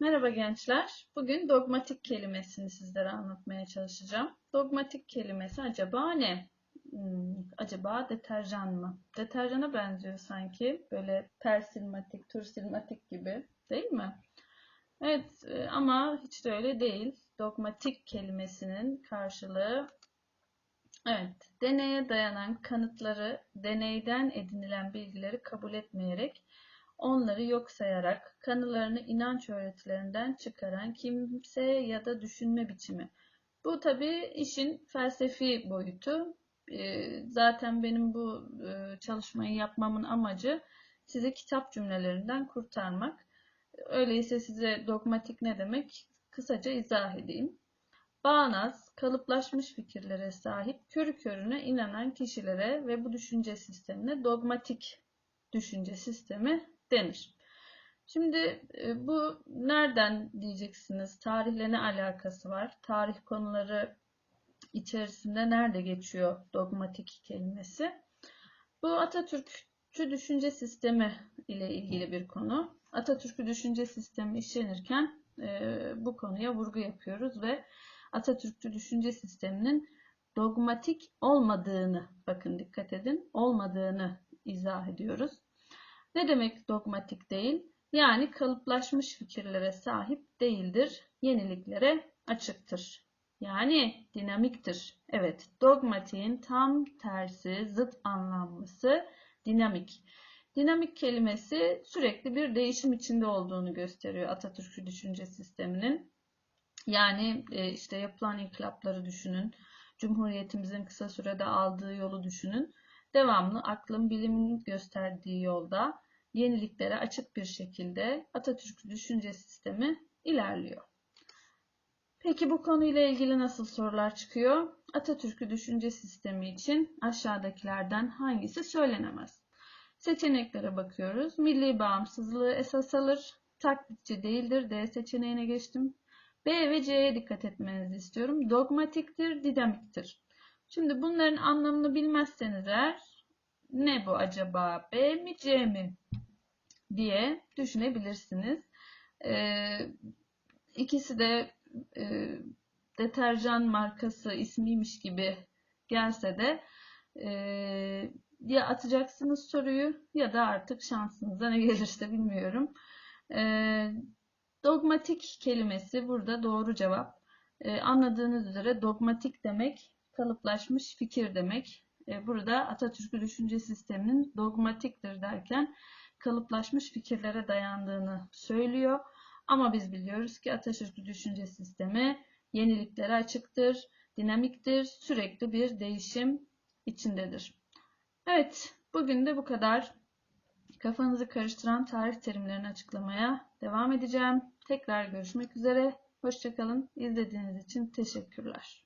Merhaba gençler. Bugün dogmatik kelimesini sizlere anlatmaya çalışacağım. Dogmatik kelimesi acaba ne? Hmm, acaba deterjan mı? Deterjana benziyor sanki. Böyle persilmatik, tursilmatik gibi değil mi? Evet e, ama hiç de öyle değil. Dogmatik kelimesinin karşılığı evet, deneye dayanan kanıtları, deneyden edinilen bilgileri kabul etmeyerek onları yok sayarak kanılarını inanç öğretilerinden çıkaran kimse ya da düşünme biçimi. Bu tabii işin felsefi boyutu. Ee, zaten benim bu e, çalışmayı yapmamın amacı sizi kitap cümlelerinden kurtarmak. Öyleyse size dogmatik ne demek kısaca izah edeyim. Bağnaz, kalıplaşmış fikirlere sahip, körü körüne inanan kişilere ve bu düşünce sistemine dogmatik düşünce sistemi denir. Şimdi e, bu nereden diyeceksiniz? Tarihle ne alakası var? Tarih konuları içerisinde nerede geçiyor dogmatik kelimesi? Bu Atatürkçü düşünce sistemi ile ilgili bir konu. Atatürk'ü düşünce sistemi işlenirken e, bu konuya vurgu yapıyoruz ve Atatürkçü düşünce sisteminin dogmatik olmadığını, bakın dikkat edin, olmadığını izah ediyoruz. Ne demek dogmatik değil? Yani kalıplaşmış fikirlere sahip değildir, yeniliklere açıktır. Yani dinamiktir. Evet, dogmatiğin tam tersi, zıt anlamlısı dinamik. Dinamik kelimesi sürekli bir değişim içinde olduğunu gösteriyor Atatürk'ü düşünce sisteminin. Yani e, işte yapılan inkılapları düşünün, Cumhuriyetimizin kısa sürede aldığı yolu düşünün. Devamlı aklın bilimin gösterdiği yolda yeniliklere açık bir şekilde Atatürk düşünce sistemi ilerliyor. Peki bu konuyla ilgili nasıl sorular çıkıyor? Atatürk'ü düşünce sistemi için aşağıdakilerden hangisi söylenemez? Seçeneklere bakıyoruz. Milli bağımsızlığı esas alır. Taklitçi değildir. D seçeneğine geçtim. B ve C'ye dikkat etmenizi istiyorum. Dogmatiktir, dinamiktir. Şimdi bunların anlamını bilmezseniz eğer ne bu acaba? B mi C mi? Diye düşünebilirsiniz. Ee, ikisi de e, deterjan markası ismiymiş gibi gelse de e, ya atacaksınız soruyu ya da artık şansınıza ne gelirse bilmiyorum. E, dogmatik kelimesi burada doğru cevap. E, anladığınız üzere dogmatik demek kalıplaşmış fikir demek. E, burada Atatürk'ü düşünce sisteminin dogmatiktir derken kalıplaşmış fikirlere dayandığını söylüyor. Ama biz biliyoruz ki Atatürk'ü düşünce sistemi yeniliklere açıktır, dinamiktir, sürekli bir değişim içindedir. Evet, bugün de bu kadar. Kafanızı karıştıran tarih terimlerini açıklamaya devam edeceğim. Tekrar görüşmek üzere. Hoşçakalın. İzlediğiniz için teşekkürler.